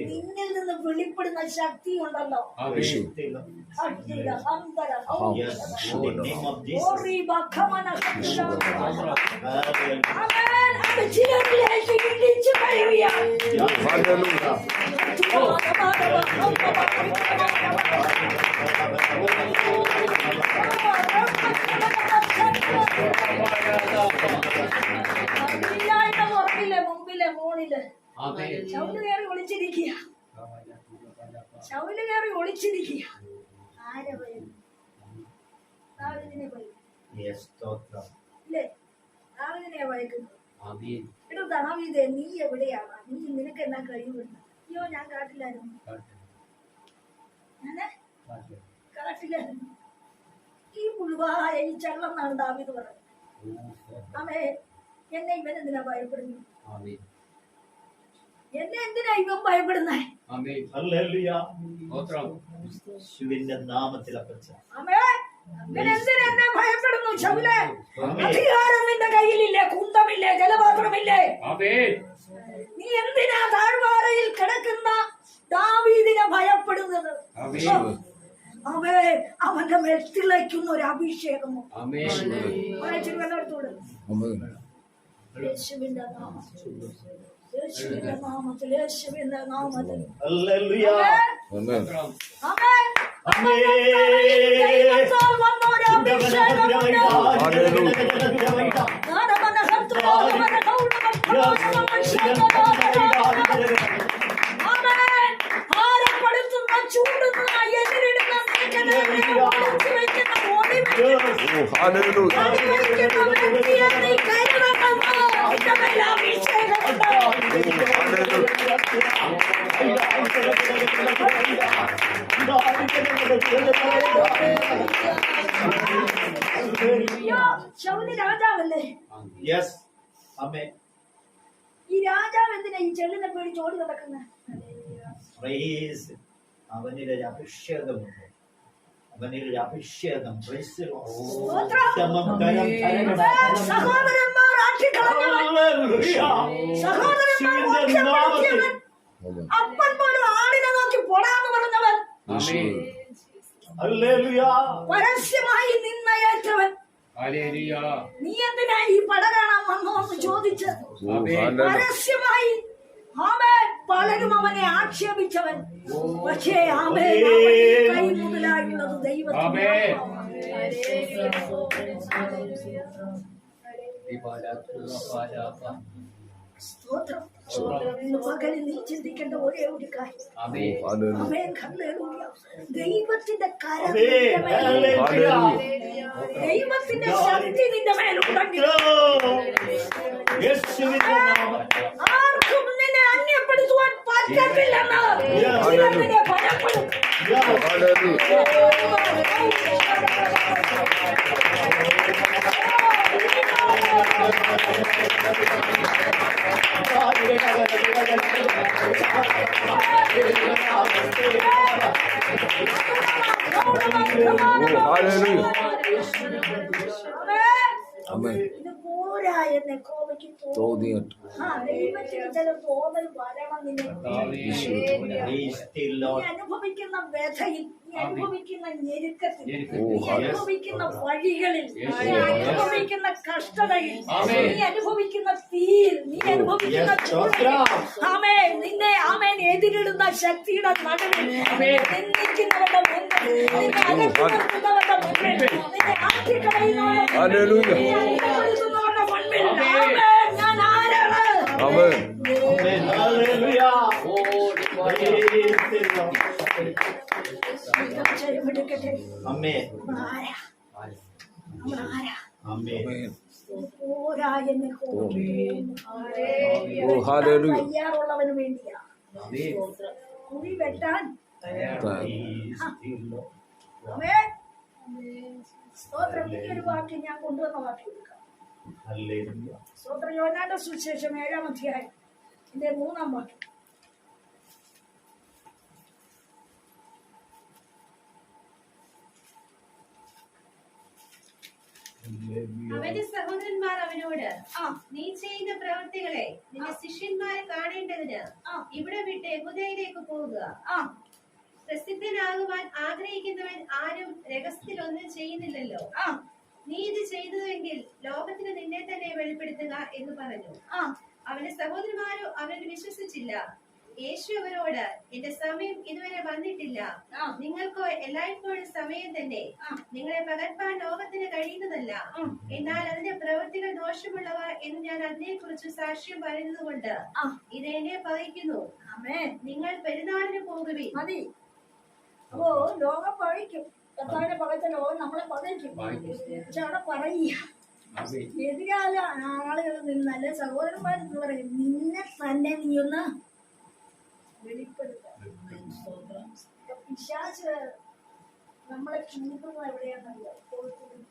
നിന്നിൽ നിന്ന് വെളിപ്പെടുന്ന ശക്തി ഉണ്ടല്ലോ. പുറകിലെ മുമ്പിലെ മോളിൽ? ചവിൽ കയറി ഒളിച്ചിരിക്കുക. ചവിൽ കയറി ഒളിച്ചിരിക്കുക. ആരെ ഭയം ദാവീദിനെ ഭയം Yes, സ്തോത്രം. ഇല്ലേ? ദാവീദിനെ ഭയക്കുന്നത് എടോ ദാവീദേ നീ എവിടെയാണ് നീ നിനക്ക് എന്നാ കഴിവുണ്ട് അയ്യോ ഞാൻ കാട്ടിലായിരുന്നു. ഈ മുഴുവായ ഈ ചള്ളെന്നാണ് ദാവീദ് പറഞ്ഞത്. അമ്മേ എന്നെ ഇവൻ എന്തിനാ ഭയപ്പെടുന്നു എന്നെ എന്തിനാ ഇവൻ ഭയപ്പെടുന്നേ. യേശുവിന്റെ നാമത്തിൽ അപ്പച്ച എന്നെ ഭയപ്പെടുന്നു ശൗലേ? അധികാരം നിന്റെ കയ്യിലില്ലേ കുന്തമില്ലേ ജലപാത്രമില്ലേ? നീ എന്തിനാ താഴ്വാരയിൽ കിടക്കുന്ന ദാവീദിനെ ഭയപ്പെടുന്നത്? അവേ അവന്റെ മേൽ തിളയ്ക്കുന്ന ഒരു അഭിഷേകമോ വായിച്ചിട്ട് വല്ലയിടത്തൂടെ യേശുവിന്റെ നാമത്തിൽ യേശുവിന്റെ നാമത്തിൽ യേശുവിന്റെ നാമത്തിൽ ഹല്ലേലൂയ ആമേൻ. ആമേൻ. ദൈവത്താൽ വന്ന ഒരു അഭിഷേകമുണ്ട്. നാടമന ഹർത്തുലോകമന കൗളമൻ പ്രവാസമൻ ശബ്ദലോകമൻ. ആമേൻ. ഭാരപ്പെടുത്തുന്ന, ചൂടുന്ന, എതിരിടുന്ന മേഖലകളെ ഒളിച്ചു വെക്കുന്ന, ഒളിവെക്കുന്ന, ഒളിവെക്കുന്ന വ്യക്തിയെ നീ കരുതണമെന്ന് നിന്റെ മേൽ അഭിഷേകമുണ്ട്. അയ്യോ, ശൗലി രാജാവല്ലേ? യെസ് അമ്മേ. ഈ രാജാവ് എന്തിനാ ഈ ചെള്ളിനെ പേടിച്ച് ഓടി നടക്കുന്നത് പ്രൈസ് അവനിലൊരു അഭിഷേകമുണ്ട്. അവനിലൊരു അഭിഷേകം. അപ്പൻ പോലും ആടിനെ നോക്കി പൊടാന്ന് പറഞ്ഞവൻ. പരസ്യമായി നിന്നയേറ്റവൻ. നീ എന്തിനാ ഈ പട കാണാൻ വന്നോ എന്ന് ചോദിച്ച് പരസ്യമായി. ആമേ പലരും അവനെ ആക്ഷേപിച്ചവൻ. പക്ഷേ ആമേ കൈ മുതലായുള്ളത് ദൈവത്തിന്റെ സ്തോത്രം. ഇന്ന് പകലിൽ നീ ചിന്തിക്കേണ്ട ഒരേ ഒരു കാര്യം. ആമേൻ, ഹല്ലേലൂയ. ദൈവത്തിന്റെ കരം ശക്തി നിന്റെ മേലുണ്ടെങ്കിൽ Aleluya. Lord. അനുഭവിക്കുന്ന വ്യഥയിൽ നീ അനുഭവിക്കുന്ന ഞെരുക്കത്തിൽ നീ അനുഭവിക്കുന്ന വഴികളിൽ നീ അനുഭവിക്കുന്ന കഷ്ടതയിൽ നീ അനുഭവിക്കുന്ന തീയിൽ നീ അനുഭവിക്കുന്ന ആമേ നിന്നെ ആമേൻ എതിരിടുന്ന ശക്തിയുടെ നടുവിൽ നിന്ദിക്കുന്നവരുടെ മുന്നിൽ നിന്നെ നിർത്തുന്നവരുടെ മുന്നിൽ നിന്നെ തയ്യാറുള്ളവന് വേണ്ടിയാ കുഴി വെട്ടാൻ. സ്തോത്രം. ഈ ഒരു വാക്യം ഞാൻ കൊണ്ടുവന്ന വാക്യം എടുക്കാം. സ്തോത്രം. യോനാന്റെ സുവിശേഷം ഏഴാം അധ്യായം. ഇതിന്റെ മൂന്നാം വാക്യം. അവന്റെ സഹോദരന്മാർ അവനോട് ആ നീ ചെയ്യുന്ന പ്രവൃത്തികളെ നിന്റെ ശിഷ്യന്മാരെ കാണേണ്ടതിന് ആ. ഇവിടെ വിട്ട് യഹുദയിലേക്ക് പോവുക. ആ. പ്രസിദ്ധനാകുവാൻ ആഗ്രഹിക്കുന്നവൻ ആരും രഹസ്യത്തിൽ ഒന്നും ചെയ്യുന്നില്ലല്ലോ. ആ. നീ ഇത് ചെയ്തുവെങ്കിൽ ലോകത്തിന് നിന്നെ തന്നെ വെളിപ്പെടുത്തുക എന്ന് പറഞ്ഞു. ആ. അവന്റെ സഹോദരന്മാരോ അവനെ വിശ്വസിച്ചില്ല. യേശു അവരോട് എന്റെ സമയം ഇതുവരെ വന്നിട്ടില്ല. നിങ്ങൾക്കോ എല്ലായ്പ്പോഴും സമയം തന്നെ. നിങ്ങളെ പകർപ്പാൻ ലോകത്തിന് കഴിയുന്നതല്ല. എന്നാൽ അതിന്റെ പ്രവൃത്തികൾ ദോഷമുള്ളവ എന്ന് ഞാൻ അതിനെ കുറിച്ച് സാക്ഷ്യം പറയുന്നത് കൊണ്ട് ആ. ഇത് എന്നെ പകയ്ക്കുന്നു. നിങ്ങൾ പെരുന്നാളിന് പോകുവി മതി. അപ്പോ ലോകം പഴയ്ക്കും കർത്താവിനെ പകത്തെ ലോകം നമ്മളെ പകയ്ക്കും പക്ഷെ അവിടെ പറയുക എതിരാല ആളുകൾ നിന്നല്ല സഹോദരന്മാരെന്ന് പറയും നിന്നെ തന്നെ നീ ഒന്ന് വെളിപ്പെടുത്തുക പിശാച്ച് നമ്മളെ ചൂണ്ടുന്നത് കൊടുക്കുന്നത്.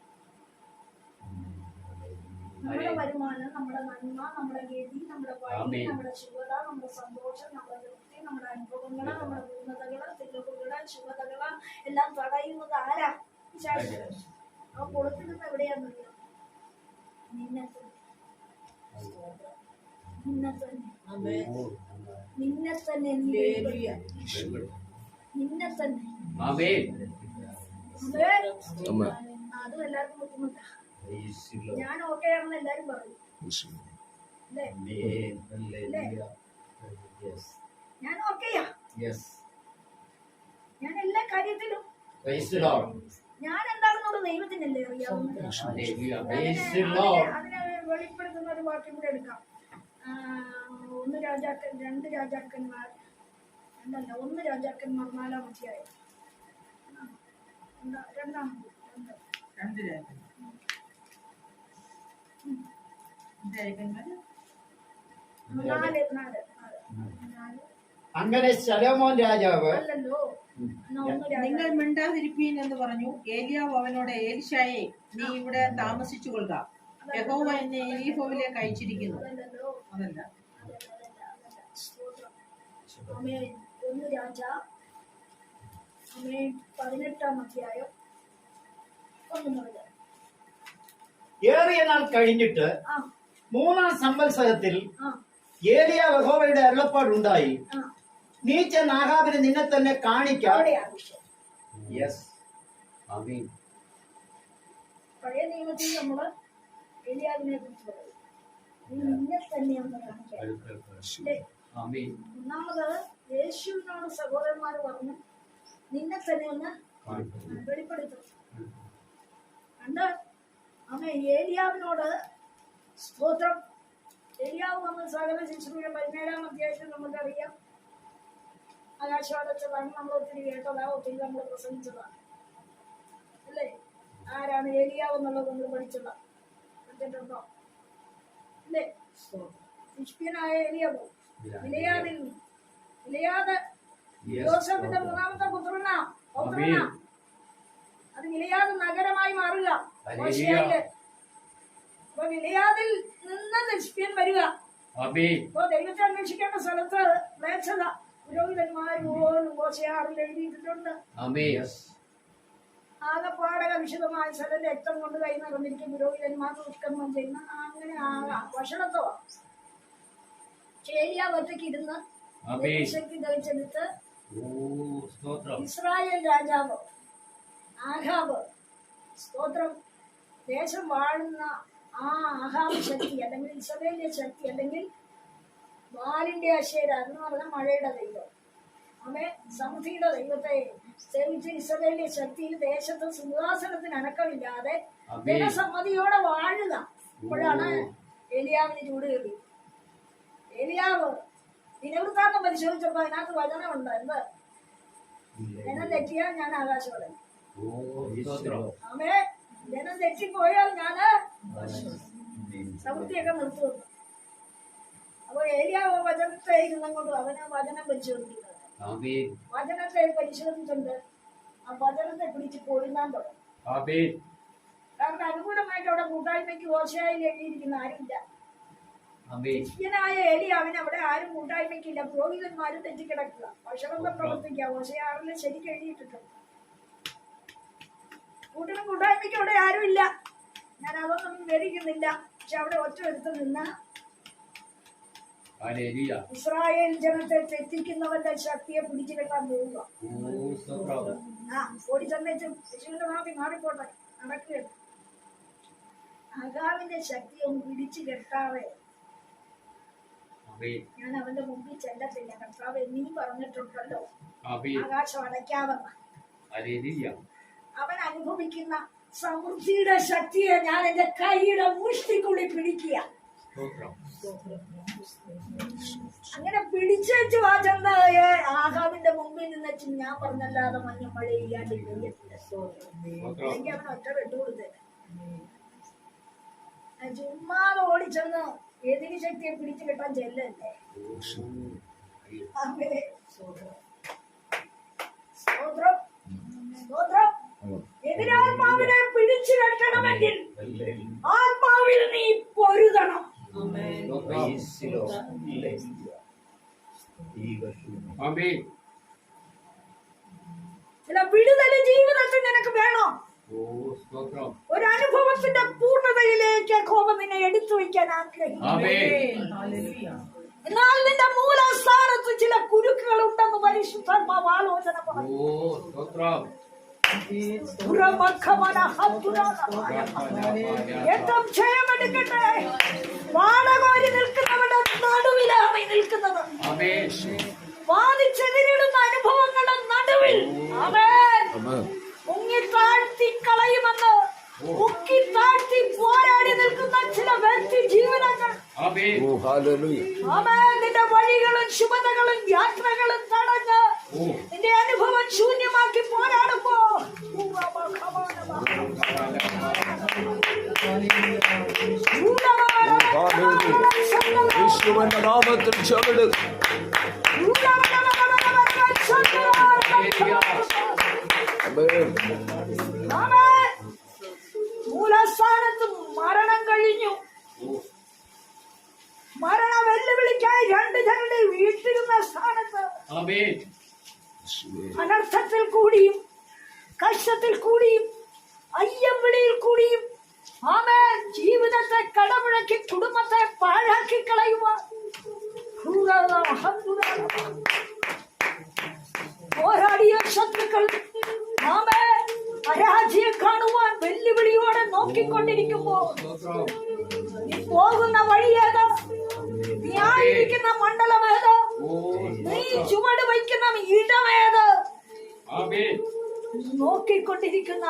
നമ്മുടെ വരുമാനം നമ്മുടെ നന്മ നമ്മുടെ ഗതി നമ്മുടെ വഴി. നമ്മുടെ ശുഭത നമ്മുടെ സന്തോഷം നമ്മുടെ തൃപ്തി നമ്മുടെ അനുഭവങ്ങൾ നമ്മുടെ പൂർണതകൾ തിരുവുകൾ ശുഭതകൾ എല്ലാം തടയുന്നത് ആരാ? ആ അവൻ കൊടുക്കുന്നത് എവിടെയാണെന്നറിയോ നിന്നെ തന്നെ നിന്നെ തന്നെ നിന്നെ തന്നെ. നിന്നെ തന്നെ അതേ. എല്ലാവർക്കും ബുദ്ധിമുട്ടാ. ഞാൻ ഓക്കെ ആണെന്ന് എല്ലാരും പറയും. ഞാൻ ഓക്കെയാ. ഞാൻ എല്ലാ കാര്യത്തിലും. ഞാൻ എന്താണെന്നുള്ള ദൈവത്തിനല്ലേ അറിയാവുന്നത്. അതിനെ- വെളിപ്പെടുത്തുന്ന ഒരു വാക്യം കൂടെ എടുക്കാം. ഒന്ന് രാജാക്കൻ രണ്ട് രാജാക്കന്മാർ രണ്ടല്ല ഒന്ന് രാജാക്കന്മാർ നാലാം അധ്യായം. രണ്ടാമത് രണ്ട്. രാജകന്മാര് നാല് നാല് നാല്. അങ്ങനെ ശലോമോൻ രാജാവ് അല്ലല്ലോ. നിങ്ങൾ മിണ്ടാതിരിപ്പീൻ എന്ന് പറഞ്ഞു. ഏലിയാവ് അവനോട് ഏലിശായെ നീ ഇവിടെ താമസിച്ചു കൊള്ളുക യഹോവ എന്നെ എലീഹോവിലേക്ക് അയച്ചിരിക്കുന്നു. അതല്ല. ഒന്ന് രാജ. പതിനെട്ടാം അധ്യായം ഒന്ന് മുതൽ. ഏറിയ നാൾ കഴിഞ്ഞിട്ട് മൂന്നാം സംവത്സരത്തിൽ ഏലിയ യഹോവയുടെ അരുളപ്പാടുണ്ടായി. നീ ചെന്ന് ആഹാബിന് നിന്നെ തന്നെ കാണിക്കാം. അവിടെയാണ് വിഷയം യെസ് ആമീൻ പഴയ നിയമത്തിൽ നമ്മൾ എലിയാവിനെ കുറിച്ച് പറയും. നിന്നെ തന്നെ ഒന്ന് കാണിക്കാം. അല്ലേ? ആമീൻ ഒന്നാമത് യേശുവിനോട് സഹോദരന്മാർ പറഞ്ഞു നിന്നെ തന്നെ ഒന്ന് വെളിപ്പെടുത്തും കണ്ട് അമ്മ ഏലിയാവിനോട് സ്തോത്രം. ഏലിയാവ് നമ്മൾ സകല ശിശുവിനെ പതിനേഴാം അധ്യായത്തിൽ നമുക്കറിയാം. ആകാശവാദച്ചതാണ് നമ്മൾ ഒത്തിരി കേട്ടതാ ഒത്തിരി നമ്മൾ പ്രസംഗിച്ചതാണ് അല്ലേ? ആരാണ് ഏലിയാവ് എന്നുള്ളത് നമ്മൾ പഠിച്ചതാ. പഠിച്ചിട്ടുണ്ടോ? അല്ലേ? നിഷ്പ്യനായ ഏലിയാവ്. വിലയാതിൽ വിലയാത് യോസഫിന്റെ മൂന്നാമത്തെ പുത്രനാ പൗത്രനാ. അത് വിലയാതെ നഗരമായി മാറുക. അപ്പൊ വിലയാതിൽ നിന്ന് നിഷ്പ്യൻ വരിക. അപ്പൊ ദൈവത്തെ അന്വേഷിക്കേണ്ട സ്ഥലത്ത് മ്ലേച്ഛത പുരോഹിതന്മാർ പോലും മോശയാറിൽ എഴുതിയിട്ടുണ്ട് ആമീൻ. ആകപ്പാടക വിശദമായ സ്ഥലം രക്തം കൊണ്ട് കൈ നടന്നിരിക്കും പുരോഹിതന്മാർ ദുഷ്കർമ്മം ചെയ്യുന്ന. അങ്ങനെ ആകാം ഭക്ഷണത്തോ ചേരിയ ഒറ്റയ്ക്ക് ഇരുന്ന് ശക്തി ധരിച്ചെടുത്ത് ഇസ്രായേൽ രാജാവ് ആഹാബ് സ്തോത്രം. ദേശം വാഴുന്ന ആ ആഹാബ് ശക്തി അല്ലെങ്കിൽ ഇസ്രയേലിന്റെ ശക്തി അല്ലെങ്കിൽ ബാലിന്റെ അശേര എന്ന് പറഞ്ഞ മഴയുടെ ദൈവം. അമ്മേ സമൃദ്ധിയുടെ ദൈവത്തെ സേവിച്ച് ഇസ്രയേലിന്റെ ശക്തിയിൽ ദേശത്ത് സിംഹാസനത്തിന് അനക്കമില്ലാതെ. ജനസമ്മതിയോടെ വാഴുക. അപ്പോഴാണ് എലിയാവിന് ചൂട് കയറി എലിയാവ് ദിനവൃത്താന്തം പരിശോധിച്ചപ്പോ അതിനകത്ത് വചനമുണ്ട്. എന്ത്? ജനം തെറ്റിയാൽ ഞാൻ സ്തോത്രം ആമേ ജനം തെറ്റിപ്പോയാൽ ഞാൻ സമൃദ്ധിയൊക്കെ നിർത്തുന്നു. അപ്പൊ ഏലിയാവ് വചനത്തെ ഇരുന്നങ്ങോട്ട് അവന് വചനം പരിശോധിക്കുന്നത് വചനത്തെ പരിശോധിച്ചിട്ടുണ്ട്. ആ വചനത്തെ പിടിച്ച് പൊരുന്നാൻ തുടങ്ങി. കാരണം അനുകൂലമായിട്ട് അവിടെ കൂട്ടായ്മയ്ക്ക് ഓശയായി എഴുതിയിരിക്കുന്ന ആരുമില്ല. ക്രിസ്ത്യനായ ഏലിയാവിന് അവിടെ ആരും കൂട്ടായ്മയ്ക്കില്ല. പുരോഹിതന്മാരും തെറ്റിക്കിടക്കുക. ഭക്ഷണം പ്രവർത്തിക്കുക ഓശയാറിൽ ശരിക്കും എഴുതിയിട്ടുണ്ട്. കൂട്ടിനും കൂട്ടായ്മയ്ക്ക് അവിടെ ആരുമില്ല. ഞാൻ അതൊന്നും വിവരിക്കുന്നില്ല. പക്ഷെ അവിടെ ഒറ്റ എടുത്ത് നിന്ന ഇസ്രായേൽ ജനത്തെ തെറ്റിക്കുന്നവന്റെ ശക്തിയെ പിടിച്ചു കെട്ടാൻ പോവുക ആ ഓടി ചെന്നേച്ചും യേശുവിന്റെ നാട്ടിൽ മാറിപ്പോട്ടെ. നടക്കുക അകാവിന്റെ ശക്തി ഒന്ന് പിടിച്ചു കെട്ടാതെ ഞാൻ അവന്റെ മുമ്പിൽ ചെല്ലത്തില്ല. കർത്താവ് നീ പറഞ്ഞിട്ടുണ്ടല്ലോ. ആകാശം അടയ്ക്കാതെ അവൻ അനുഭവിക്കുന്ന സമൃദ്ധിയുടെ ശക്തിയെ ഞാൻ എന്റെ കൈയുടെ മുഷ്ടിക്കുള്ളിൽ പിടിക്കുക. അങ്ങനെ പിടിച്ചേച്ചു ആ ആഹാവിന്റെ മുമ്പിൽ നിന്നെച്ച് ഞാൻ പറഞ്ഞല്ലാതെ മഞ്ഞ മഴ ഇല്ലാണ്ട് പെയ്യത്തില്ല സ്തോത്രം എനിക്ക് അവൻ ഒറ്റ വിട്ടുകൊടുത്തേ ചുമ്മാതെ ഓടിച്ചെന്ന് എതിരി ശക്തിയെ പിടിച്ചു കിട്ടാൻ ചെല്ലല്ലേ. എതിരാത്മാവിനെ പിടിച്ചു കെട്ടണമെങ്കിൽ ആത്മാവിൽ നീ പൊരുതണം. ആമേൻ ചില വിടുതൽ ജീവിതത്തിൽ നിനക്ക് വേണം. ഓ സ്തോത്രം. ഒരു അനുഭവത്തിന്റെ പൂർണതയിലേക്ക് കോപം നിന്നെ എടുത്തു വയ്ക്കാൻ ആഗ്രഹിക്കുന്നു. എന്നാൽ നിന്റെ മൂലസ്ഥാനത്ത് ചില കുരുക്കുകൾ ഉണ്ടെന്ന് പരിശുദ്ധാത്മാവ് ആലോചന പറഞ്ഞു. ഏറ്റവും ക്ഷയമെടുക്കട്ടെ വാടകോരി നിൽക്കുന്നവരുടെ നടുവിലാണ് നിൽക്കുന്നത്. ആമേൻ വാദിച്ചെതിരിടുന്ന അനുഭവങ്ങളുടെ നടുവിൽ. മുങ്ങി താഴ്ത്തി കളയുമെന്ന് മുക്കി താഴ്ത്തി പോരാടി നിൽക്കുന്ന ചില വ്യക്തി ജീവനങ്ങൾ. നിന്റെ വഴികളും ശുഭതകളും യാത്രകളും തടഞ്ഞ് നിന്റെ അനുഭവം ശൂന്യമാക്കി പോരാടുമ്പോ യേശുവിന്റെ നാമത്തിൽ ചവിട് Amen. നോക്കിക്കൊണ്ടിരിക്കുന്ന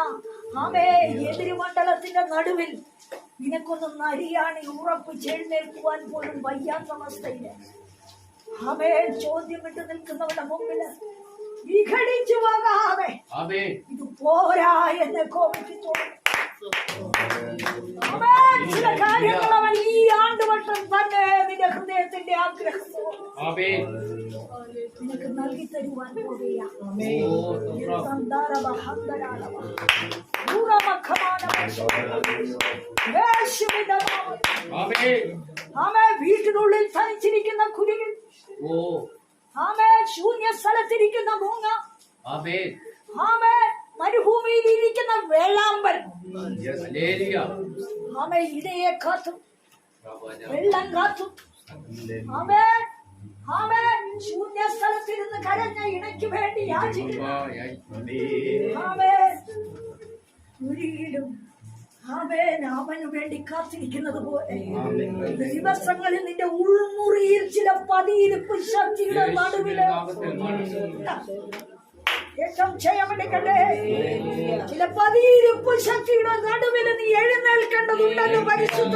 ആമേ എതിരുമണ്ഡലത്തിന്റെ നടുവിൽ നിനക്കൊന്നും നരിയാണി ഉറപ്പിച്ചെഴുന്നേൽക്കുവാൻ പോലും വയ്യാത്ത അവസ്ഥയിൽ. ആമേ ചോദ്യമിട്ട് നിൽക്കുന്നവരുടെ മുമ്പിൽ വിഘടിച്ചു പോകാതെ ഇത് പോരാ എന്ന് കോപിക്ക് ആമേ ചില കാര്യങ്ങൾ അവൻ ഈ ആണ്ടുവട്ടം തന്നെ നിന്റെ ഹൃദയത്തിന്റെ ആഗ്രഹം. ആമേൻ. നിനക്ക് നൽകി തരുവാൻ ആമേ വീട്ടിനുള്ളിൽ തനിച്ചിരിക്കുന്ന കുരുകൾ ആമേ ശൂന്യ സ്ഥലത്തിരിക്കുന്ന മൂങ്ങ ആമേ മരുഭൂമിയിൽ ഇരിക്കുന്ന ഹല്ലേലൂയ ആമേ ഇടയെ കാത്തും. വെള്ളം കാത്തും. ആമേ ആമേ ശൂന്യ സ്ഥലത്തിരുന്ന് കരഞ്ഞ ഇണയ്ക്ക് വേണ്ടി യാചിക്കുന്നു ആമേ ഒരിയിലും ആമേൻ അവന് വേണ്ടി കാത്തിരിക്കുന്നത് പോലെ. ദിവസങ്ങളിൽ നിന്റെ ഉൾമുറിയിൽ ചില പതിയിരിപ്പ് ശക്തിയുടെ നടുവിൽ ഏറ്റവും ക്ഷയമെടുക്കട്ടെ. ചില പതിയിരിപ്പ് ശക്തിയുടെ നടുവിൽ നീ എഴുന്നേൽക്കേണ്ടതുണ്ടെന്ന് പരിശുദ്ധ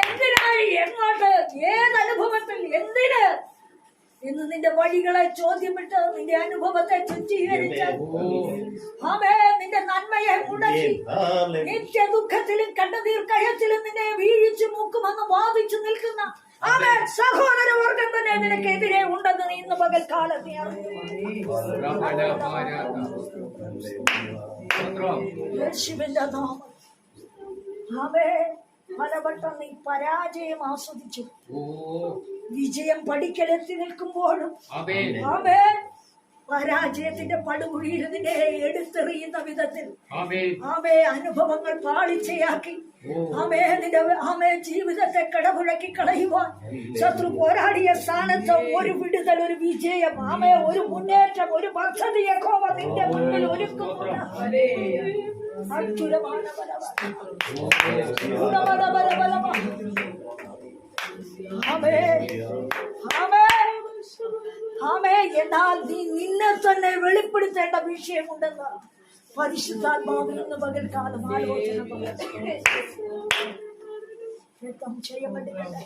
എന്തിനായി എങ്ങോട്ട്? ഏത് അനുഭവത്തിൽ എന്തിന് എന്ന് നിന്റെ വഴികളെ ചോദ്യമിട്ട് നിന്റെ അനുഭവത്തെ ചുറ്റീകരിച്ച് ആമേ നിന്റെ നന്മയെ മുടക്കി നിത്യ ദുഃഖത്തിലും കണ്ണുനീർ കയത്തിലും നിന്നെ വീഴിച്ചു മൂക്കുമെന്ന് വാദിച്ചു നിൽക്കുന്ന ആമേ സഹോദര വർഗം തന്നെ നിനക്കെതിരെ ഉണ്ടെന്ന് നീ ഇന്ന് പകൽ കാലത്തെ യേശുവിന്റെ നാമം. ആമേ പലവട്ടം നീ പരാജയം ആസ്വദിച്ചു. വിജയം പഠിക്കലെത്തി നിൽക്കുമ്പോഴും ആമേ പരാജയത്തിന്റെ പടുകുഴിയിൽ നിന്നെ എടുത്തെറിയുന്ന വിധത്തിൽ അവയെ ആമേ അനുഭവങ്ങൾ പാളിച്ചയാക്കി. ആമേ നിന്റെ ആമേ ജീവിതത്തെ കടപുഴക്കി കളയുവാൻ. ശത്രു പോരാടിയ സ്ഥാനത്ത് ഒരു വിടുതൽ ഒരു വിജയം. ആമേ ഒരു മുന്നേറ്റം ഒരു പദ്ധതിയൊക്കെ നിന്റെ മുന്നിൽ ഒരുക്കുന്നുണ്ട്. എന്നാൽ നീ നിന്നെ തന്നെ വെളിപ്പെടുത്തേണ്ട വിഷയമുണ്ടെന്ന് പരിശുദ്ധാത്മാവിൽ നിന്ന് പകൽക്കാലം ആലോചന. രക്തം ചെയ്യപ്പെട്ടിട്ടുണ്ട്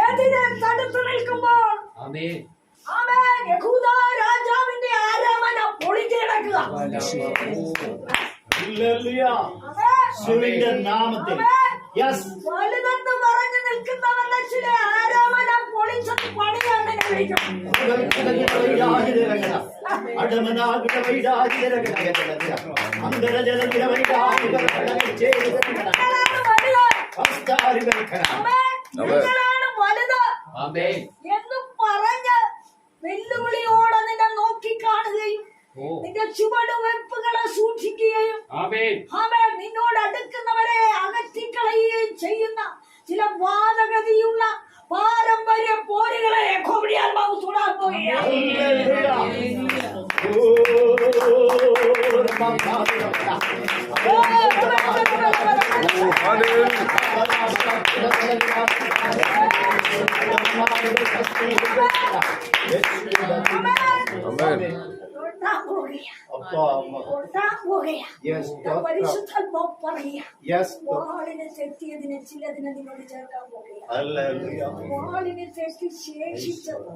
ഏതിനെ തടുത്തു നിൽക്കുമ്പോൾ രാജാവിന്റെ ആരാമന പൊളിഞ്ഞു കിടക്കുക. നാമത്തിൽ. യെസ് വലുതെന്ന് പറഞ്ഞു നിൽക്കുന്നവരുടെ ചില ആരാമന പൊളിച്ചത് പണിയാണ് നിങ്ങളാണ് വലുത് ആമേ നിങ്ങളാണ് വലുത് ആമേൻ എന്ന് പറഞ്ഞ് വെല്ലുവിളിയോടെ നിന്നെ നോക്കിക്കാണുകയും ഓ നിന്റെ ചുവടുവെപ്പുകളെ സൂക്ഷിക്കുകയും ആമേ നിന്നോട് അടുക്കുന്നവരെ അകറ്റിക്കളയുകയും ചെയ്യുന്ന ചില വാദഗതിയുള്ള പാരമ്പര്യ പോരുകളെ കോവിഡിയാത്മാവ് തൊടാൻ പോവുകയാണ് Amen. തൊടാൻ പോവുകയാണ് തൊടാൻ പോവുകയാണ് പരിശുദ്ധാത്മാവ് പറയുക വാളിനെ തെറ്റിയതിനെ ചിലതിനെ നിന്നോട് ചേർക്കാൻ പോവുകയാണ് വാളിനെ തെറ്റി ശേഷിച്ചത്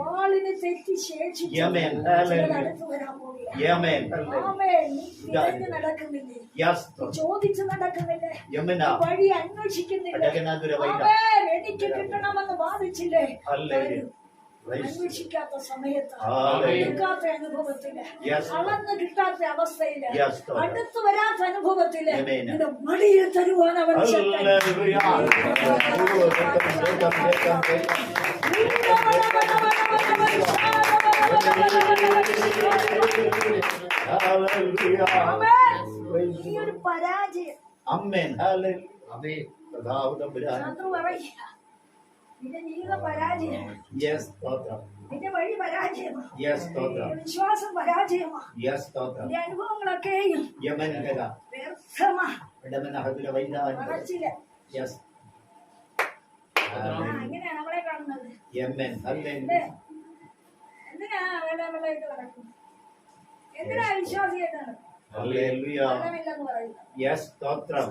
വാളിനെ തെറ്റി ശേഷിച്ചത് അടുത്ത് വരാൻ തിരഞ്ഞു നടക്കുന്നില്ലേ? ചോദിച്ചു നടക്കുന്നില്ലേ? വഴി അന്വേഷിക്കുന്നില്ലേ? എനിക്ക് കിട്ടണമെന്ന് വാദിച്ചില്ലേ. അന്വേഷിക്കാത്ത സമയത്ത്. എടുക്കാത്ത അനുഭവത്തിൽ. അളന്ന് കിട്ടാത്ത അവസ്ഥയിൽ. അടുത്ത് വരാത്ത അനുഭവത്തിൽ. നിന്റെ മടിയിൽ തരുവാൻ. ആമേൻ. ഈ ഒരു പരാജയം അമ്മേൻ ശത്രു പറയുക നിന്റെ ജീവിതം പരാജയമാണ് യെസ് സ്തോത്രം. നിന്റെ വഴി പരാജയമാണ് യെസ് സ്തോത്രം. വിശ്വാസം പരാജയമാണ് യെസ് സ്തോത്രം. നിന്റെ അനുഭവങ്ങളൊക്കെയും യമൻ ഗത വ്യർത്ഥമാ. ഇടമന ഹതുല വൈദാൻ വളർച്ചില്ല യെസ് ആ, അങ്ങനെയാണ് നമ്മളെ കാണുന്നത്. യമൻ അല്ലേ? ഹല്ലേലൂയ എന്തിനാ നടക്കുന്നത്? എന്തിനാ വിശ്വാസിയായിട്ട് നടക്കുന്നത്?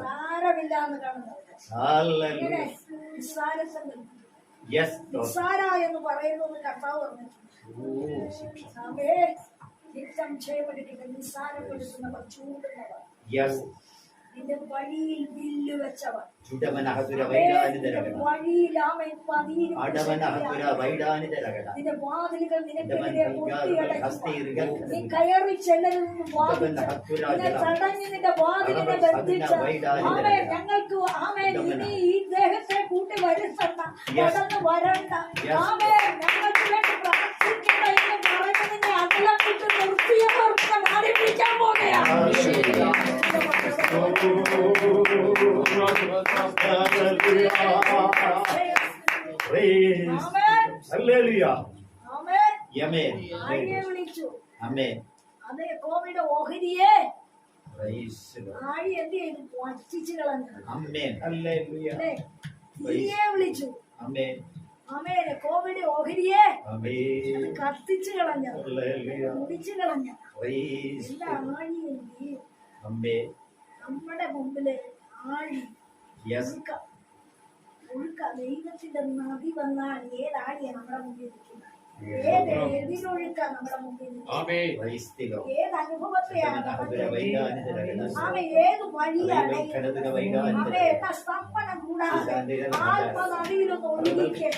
സാരമില്ല എന്ന് കാണുന്നത്. നിസ്സാര എന്ന് പറയുന്നത് കർത്താവ് പറഞ്ഞു. നിസ്സാരപ്പെടുത്തുന്നവർ ചൂടുന്നവർ നിന്റെ വഴിയിൽ വില്ല് നിന്റെ വാതിലുകൾ നിനക്കെതിരെ നീ കയറി ചെല്ലരുതെന്ന് തടഞ്ഞ് നിന്റെ വാതിലിനെ ബന്ധിച്ച് ആമേ ഞങ്ങൾക്ക് ആമേ ഇനി ഈ ദേഹത്തെ കൂട്ടി വരുത്തണ്ട കടന്നു വരണ്ട. ആമേ ഞങ്ങൾക്ക് വേണ്ടി എന്ന് നിന്നെ അകലം വിട്ട് നിർത്തിയവർക്ക് പോകുകയാണ് ഓഹരിയെ ആഴി എന്ത് ചെയ്തു? വറ്റിച്ചു കളഞ്ഞു. വിളിച്ചു. അമേൻ ആമേനെ കോവിഡ് ഓഹരിയെ കത്തിച്ചു കളഞ്ഞു. ഹല്ലേലൂയ. കുടിച്ചു കളഞ്ഞു. നീ നമ്മുടെ മുമ്പിൽ ആഴി ഒഴുക്ക ദൈവത്തിന്റെ നദി വന്നാൽ ഏതാഴിയാ നമ്മുടെ മുമ്പിൽ നിൽക്കുന്നത് ഏത് എതിരൊഴുക്ക നമ്മുടെ മുമ്പിൽ ഏത് അനുഭവത്തെയാണ് ആമ ഏത് വഴിയാണ് എന്ന സ്തംഭനം കൂടാതെ ആത്മനദിയിലൊന്ന് ഒഴുകിക്ക്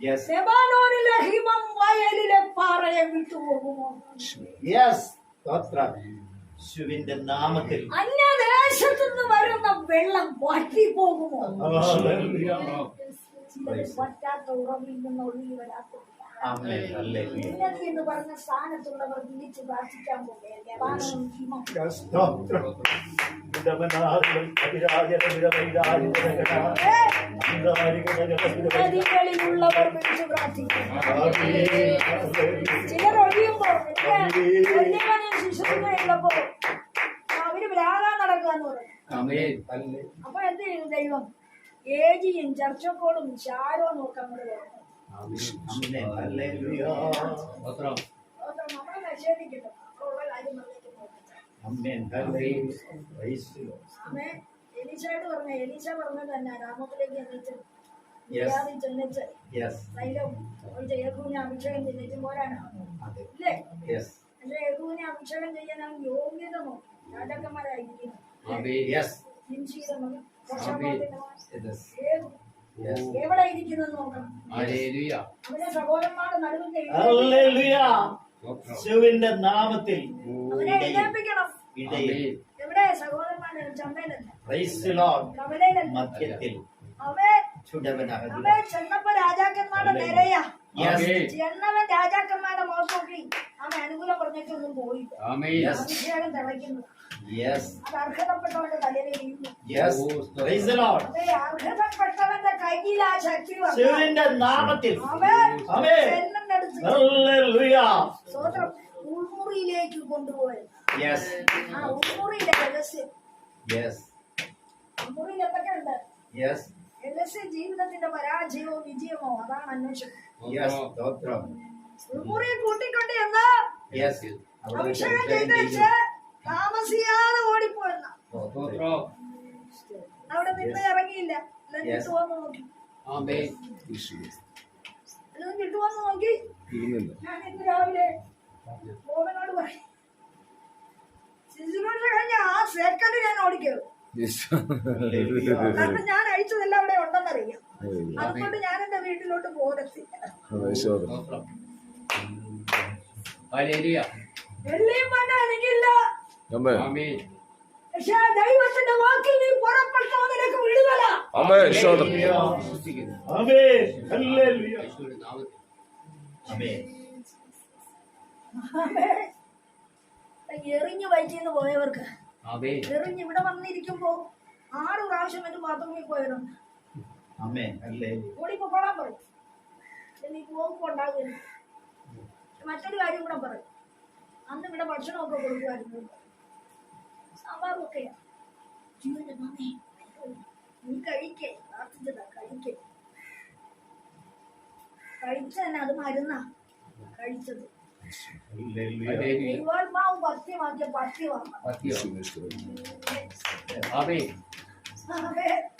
ലെബാനോനിലെ ഹിമം വയലിലെ പാറയെ വിട്ടുപോകുമോ Yes. സ്തോത്രം. യേശുവിന്റെ നാമത്തിൽ അന്യദേശത്തു നിന്ന് വരുന്ന വെള്ളം വറ്റി പോകുമോ. ചിലത് പറ്റാത്ത ഉറവിൽ നിന്ന് ഒഴുകി വരാത്ത എന്ന് പറഞ്ഞ സ്ഥാനത്തുള്ളവർ വിളിച്ച് പ്രാർത്ഥിക്കാൻ വിളിച്ച് പ്രാർത്ഥിക്കുന്നു ചിലർ അവർ ഭ്രാകാൻ നടക്കാന്ന് പറയും. അപ്പൊ എന്ത് ചെയ്തു ദൈവം? ഏജിയും ചർച്ചക്കോളും ചാരോ നോക്കാൻ അങ്ങോട്ട് എലീശയോട് പറഞ്ഞ എലീശ പറഞ്ഞത് തന്നെ രാമത്തിലേക്ക് എന്നിട്ട് ചെന്നിട്ട് യേഹൂവിനെ അഭിഷേകം ചെയ്തിട്ട് പോരാണ് Yes. പക്ഷെ യേഹൂവിനെ അഭിഷേകം ചെയ്യാൻ അവൻ യോഗ്യത നോക്കി രാജാക്കന്മാരായിരിക്കുന്നു യേശുവിന്റെ നാമത്തിൽ ഇടയിൽ. മധ്യത്തിൽ. ചെന്നപ്പോ രാജാക്കന്മാരുടെ നിരയാ. ചെന്നവൻ രാജാക്കന്മാരുടെ മോശം അവൻ അനുകൂലം പറഞ്ഞിട്ടൊന്നും പോയില്ല. ആമേൻ. അത് അർഹതപ്പെട്ടവന്റെ തലയിൽ വീഴുന്നു Yes. Praise the അതെ അർഹതപ്പെട്ടവന്റെ കയ്യിൽ ആ ശക്തി വന്നു നാമത്തിൽ. ആമേൻ. ആമേൻ. Hallelujah. സ്വതന്ത്രം ഉൾമുറിയിലേക്ക് കൊണ്ടുപോയി യെസ് ആ ഉൾമുറിയിലെ രഹസ്യം. Yes. ഉൾമുറിയിൽ എന്തൊക്കെയുണ്ട് Yes. രഹസ്യ ജീവിതത്തിന്റെ പരാജയമോ വിജയമോ അതാണ് അന്വേഷണം. യെസ് സ്തോത്രം. ഉൾമുറിയെ കൂട്ടിക്കൊണ്ട് എന്ന് വെച്ച് അഭിഷേകം അഭിഷേകം ചെയ്ത് വെച്ച് ചെയ്തു. താമസിയാതെ ഓടിപ്പോയെന്ന. അവിടെ നിന്ന് ഇറങ്ങിയില്ല. കിട്ടുവോന്ന് നോക്കി. നോക്കി. ഞാൻ ഇന്ന് രാവിലെ മോഹനോട് പറയും. കഴിഞ്ഞ ആ സെക്കൻഡ് ഞാൻ ഓടിക്കും കാരണം ഞാൻ അയച്ചതെല്ലാം അവിടെ ഉണ്ടെന്നറിയാം. അതുകൊണ്ട് ഞാൻ എന്റെ വീട്ടിലോട്ട് വെള്ളിയും എനിക്കില്ല. ആമേൻ പക്ഷെ ദൈവത്തിന്റെ വാക്കിൽ നീ പുറപ്പെട്ടോ നിനക്ക് വിടുതല ആമേൻ സ്തോത്രം ആമേൻ. നാമത്തിൽ Amen. എറിഞ്ഞു വയറ്റിന്ന് പോയവർക്ക്. ആമേൻ. എറിഞ്ഞ് ഇവിടെ വന്നിരിക്കുമ്പോ ആറ് പ്രാവശ്യം എന്റെ ബാത്റൂമിൽ പോയവരുണ്ട് Amen. Hallelujah. ഓടിപ്പോളാൻ പറയും. പക്ഷെ നീ പോകുമ്പോ ഉണ്ടാകുന്നു മറ്റൊരു കാര്യം കൂടെ പറയും. അന്ന് ഇവിടെ ഭക്ഷണമൊക്കെ കൊടുക്കുമായിരുന്നു. ജീവന്റെ മമ്മേ നീ കഴിക്കേ. പ്രാർത്ഥിച്ചതാ കഴിക്കേ. കഴിച്ചതന്നെ അത് മരുന്നാ. കഴിച്ചത്. ദൈവാത്മാവ് പത്യമാക്കിയ പത്യമാണ് ആമേൻ അവേ, ഈ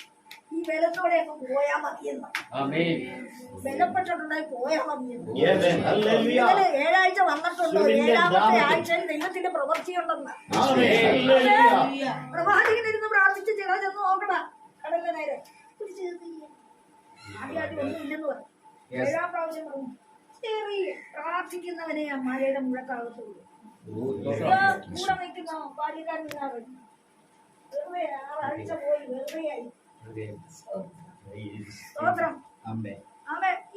ബലത്തോടെ അങ്ങ് പോയാ മതിയെന്ന് ബലപ്പെട്ടിട്ടുണ്ടായി പോയാ മതിയെന്ന് ഏഴാഴ്ച വന്നിട്ടുണ്ടോ. ഏഴാമത്തെ. ആഴ്ചയിൽ ദൈവത്തിന്റെ പ്രവൃത്തിയുണ്ടെന്ന്. പ്രവാചകൻ ഇരുന്ന് പ്രാർത്ഥിച്ച് ചില ചെന്ന് നോക്കണ കടലിന്റെ നേരെ. ആദ്യമായിട്ട് ഒന്നും ഇല്ലെന്ന് പറഞ്ഞു. ഏഴാം പ്രാവശ്യം പറഞ്ഞു പ്രാർത്ഥിക്കുന്നവനെ ആ മഴയുടെ മുഴക്കാകത്തുള്ളൂ. കൂടെ നിൽക്കുന്ന? ബാല്യക്കാരൻ വെറുതെ ആറാഴ്ച പോയി വെറുതെയായി.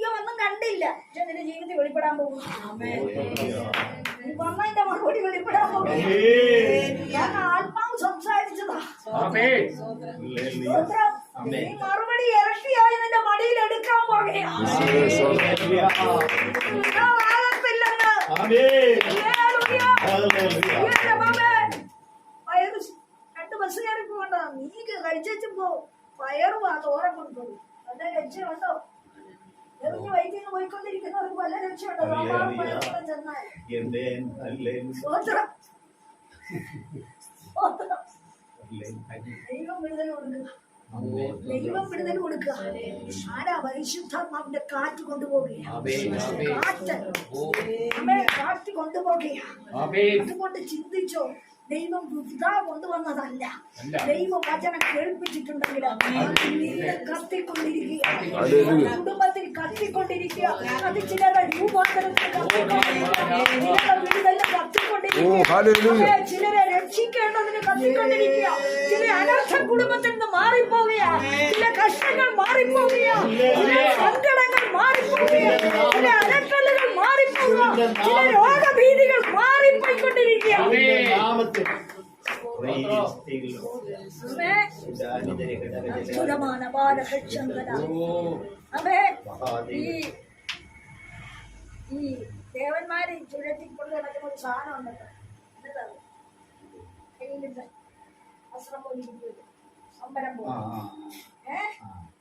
ഒന്നും കണ്ടില്ല. പക്ഷെ നിന്റെ ജീവിതത്തിൽ വെളിപ്പെടാൻ പോകും വന്നതിന്റെ മറുപടി വെളിപ്പെടാൻ പോകും. ഞാൻ ആത്മാവ് സംസാരിച്ചതാ. നീ മറുപടി ഇറക്കിയായി നിന്റെ മടിയിൽ എടുക്കാൻ പോകുകയാ Hallelujah. ഞാൻ ആകത്തില്ലെന്ന് Amen. ഹല്ലേലൂയ. Hallelujah. ഈയൊരു മകൻ രണ്ട് ബസ് കയറി പോകണ്ട നീ കഴിച്ചു പോ. വയറും ആ തോരം കൊണ്ടുപോകും നല്ല രക്ഷയുണ്ടോ എറിഞ്ഞ് വൈദ്യുതി പോയിക്കൊണ്ടിരിക്കുന്നവർക്ക് വല്ല രക്ഷയുണ്ടോ ചെന്നാൽ. ദൈവം വിടുതൽ കൊടുക്കുക ദൈവം വിടുതൽ കൊടുക്കുക ആരാ പരിശുദ്ധാത്മാവിന്റെ കാറ്റ് ആമേൻ കാറ്റ്. കാറ്റ് അതുകൊണ്ട് ചിന്തിച്ചോ? ദൈവം വൃഥ കൊണ്ടുവന്നതല്ല. അല്ല. ദൈവം വചനം കേൾപ്പിച്ചിട്ടുണ്ടെങ്കിൽ കത്തിക്കൊണ്ടിരിക്കുക ഹല്ലേലൂയ. കുടുംബത്തിൽ കത്തിക്കൊണ്ടിരിക്കുക. അത് ചിലരുടെ രൂപാന്തരത്തിൽ ഓ, കത്തിക്കൊണ്ടിരിക്കുക ചിലരെ രക്ഷിക്കേണ്ടതിന് കത്തിക്കൊണ്ടിരിക്കുക. ചില അനർത്ഥ കുടുംബത്തിൽ നിന്ന് മാറിപ്പോവുക ചില കഷ്ടങ്ങൾ മാറിപ്പോവുക ചില സങ്കടങ്ങൾ മാറിപ്പോവുക ചില അലട്ടലുകൾ മാറിപ്പോവുക ചില ഈ ഈ ദേവന്മാരെ ചുഴറ്റിക്കൊണ്ട് നടക്കുന്ന ഒരു സാധനം ഉണ്ടല്ലോ. കയ്യിലിട്ട് പോലെ ഇരിക്കുന്നത്. അമ്പരം ആ പോലെ ആ, ഏ?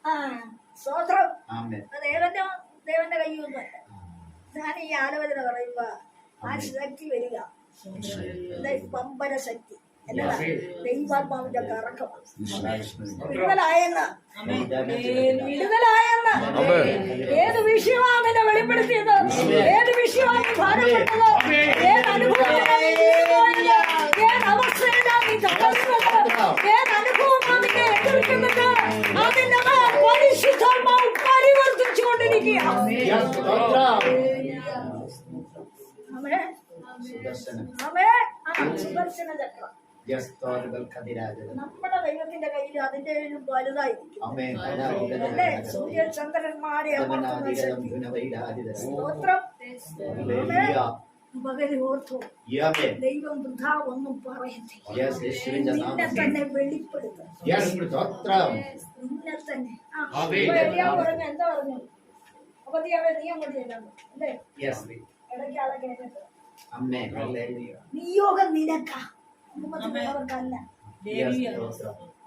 ആ സ്വോത്രം ആമേൻ. അത് ദേവന്റെ ദേവന്റെ കയ്യൊന്നുമല്ല ഞാൻ ഈ ആലോചന പറയുമ്പോ ആ ശക്തി വരിക. പമ്പര ശക്തി. എന്നതാ ദൈവാത്മാവിന്റെ കറക്കം. വിടുതലായെന്ന്. വിടുതലായെന്ന്. ഏത് വിഷയമാണ് നിന്നെ വെളിപ്പെടുത്തിയത്? ഏത് വിഷയമാണ് ഭാരപ്പെട്ടത്? ഏത് അനുഭവമാണ് നീ പോയത്? ഏത് അവസ്ഥയിലാണ് നീ തകർന്നത്? ഏത് അനുഭവമാണ് നിന്നെ എതിർക്കുന്നത്? അതിന്റെ മേൽ പരിശുദ്ധാത്മാവ് പരിവർത്തിച്ചു കൊണ്ടിരിക്കുക അമേ സുദർശനം അമേ ആ സുദർശന ചക്രം നമ്മുടെ ദൈവത്തിന്റെ കയ്യിൽ അതിന്റെ വലുതായിരിക്കും. അല്ലേ? ചന്ദ്രന്മാരെ സ്തോത്രം. ദൈവം വൃഥാ ഒന്നും പറയത്തില്ല നിന്നെ തന്നെ വെളിപ്പെടുത്തും. യെസ് സ്തോത്രം നിന്നെ തന്നെ. ആ ആമേൻ. ഇപ്പൊ എലിയാവ് പറഞ്ഞു. എന്താ പറഞ്ഞു? അപ്പത്തിയാവേ നീ അങ്ങോട്ട് ചെല്ലാം അല്ലേ? യെസ് ഇടയ്ക്ക് ആളെ കേട്ടിട്ട്. ആമേൻ ഹല്ലേലൂയ. നിയോഗം നിനക്ക. കുടുംബത്തിലുള്ളവർക്കല്ല യെസ് സ്തോത്രം